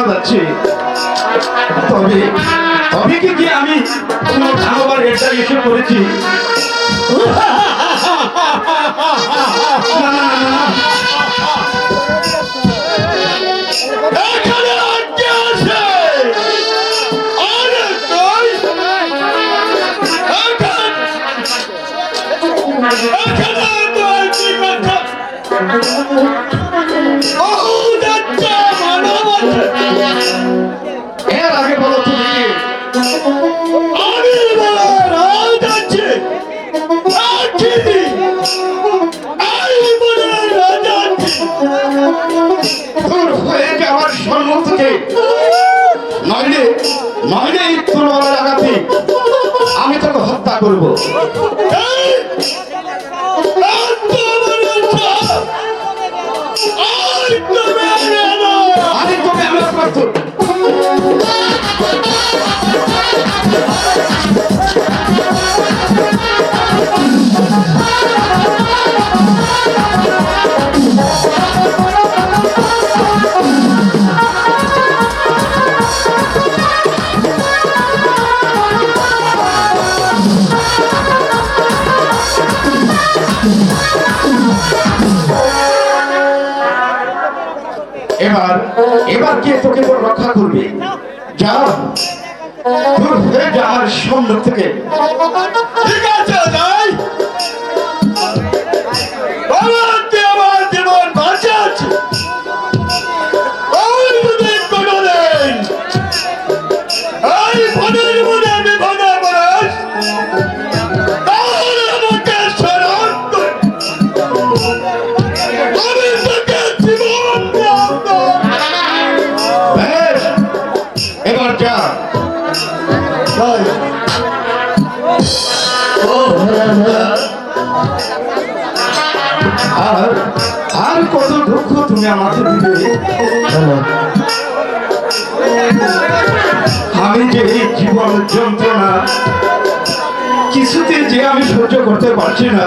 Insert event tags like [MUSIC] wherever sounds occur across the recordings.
শোনা যাচ্ছে। তবে তবে কি কি আমি কোনো ধারবার এটা এসে পড়েছি। না, না, না, না। এর আগে বলো তুমি? আমি বলো রাজ আছে আছি আমি বলো রাজ আছে তোর হয়ে যাওয়ার সম্মুখ থেকে নইলে নইলে এই তলোয়ারের আঘাতে আমি তোকে হত্যা করব। এবার কে তোকে রক্ষা করবে? যা তোর হয়ে যাওয়ার সম্মুখ থেকে। ঠিক আছে? আর আর কত দুঃখ তুমি আমাকে দিবে আমি যে জীবন যন্ত্রণা, কিছুতে যে আমি সহ্য করতে পারছি না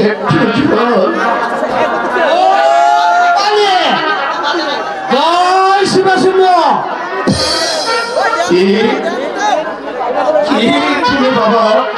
একটু জল জয় শিবা বাবা?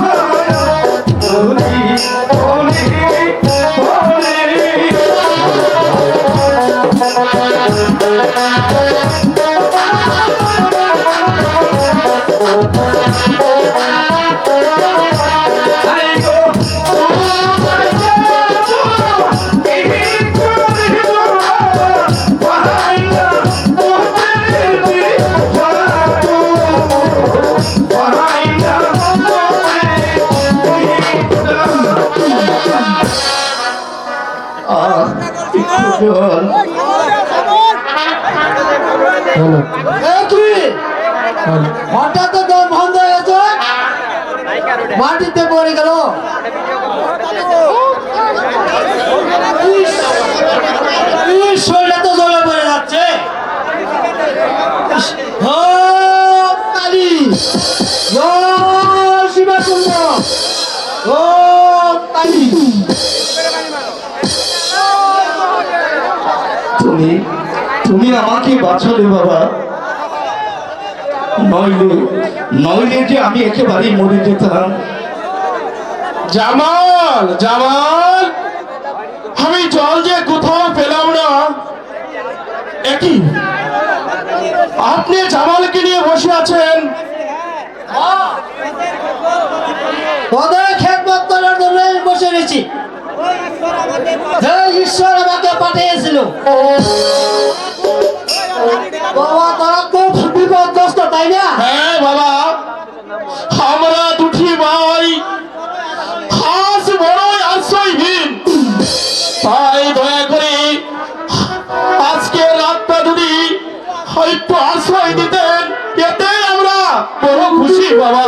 [LAUGHS] এ মাটিতে পড়ে গেল। ইস, তো পড়ে যাচ্ছে। তুমি তুমি আমাকে বাঁচালে বাবা। নইলে। নইলে যে আমি একেবারেই মরে যেতাম জামাল জামাল। আমি জল যে কোথাও পেলাম না। একই আপনি জামালকে নিয়ে বসে আছেন? খেদমত করার জন্য বসে রয়েছি। ঈশ্বর আমাকে পাঠিয়েছিল। বাবা, তারা খুব বিপদগ্রস্ত, তাই না? হ্যাঁ বাবা। আমরা দুটি ভাই খাস বড়ই আশ্রয়হীন তাই দয়া করে আজকে রাতটা যদি একটু আশ্রয় দিতেন এতে আমরা বড় খুশি, বাবা।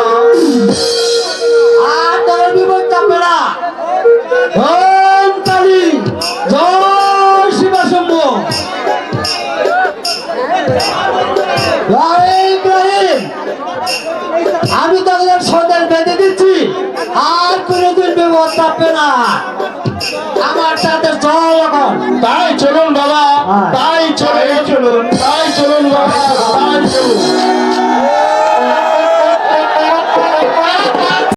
ইব্রাহিম আমি তাদের সন্তান বেঁধে দিচ্ছি আর কোনোদিন বিপদ থাকবে না। আমার সাথে চল এখন। তাই চলুন বাবা হ্যাঁ। তাই চলুন চলুন তাই চলুন বাবা তাই চলুন।